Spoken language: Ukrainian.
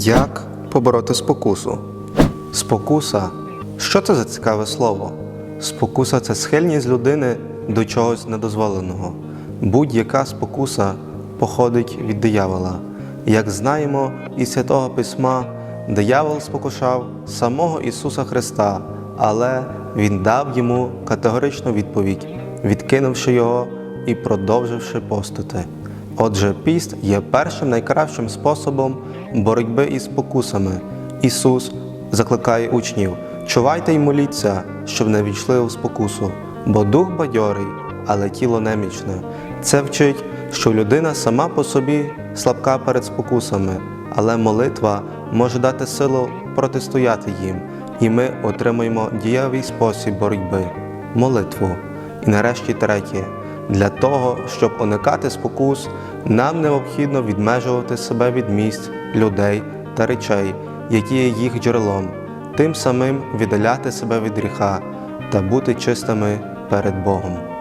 Як побороти спокусу? Спокуса що це за цікаве слово? Спокуса це схильність людини до чогось недозволеного. Будь-яка спокуса походить від диявола. Як знаємо із Святого Письма, диявол спокушав самого Ісуса Христа, але Він дав йому категоричну відповідь, відкинувши його і продовживши постити. Отже, піст є першим найкращим способом боротьби із спокусами. Ісус закликає учнів: чувайте й моліться, щоб не війшли у спокусу, бо дух бадьорий, але тіло немічне. Це вчить, що людина сама по собі слабка перед спокусами, але молитва може дати силу протистояти їм, і ми отримуємо дієвий спосіб боротьби молитву. І нарешті третє. Для того, щоб уникати спокус, нам необхідно відмежувати себе від місць, людей та речей, які є їх джерелом, тим самим віддаляти себе від гріха та бути чистими перед Богом.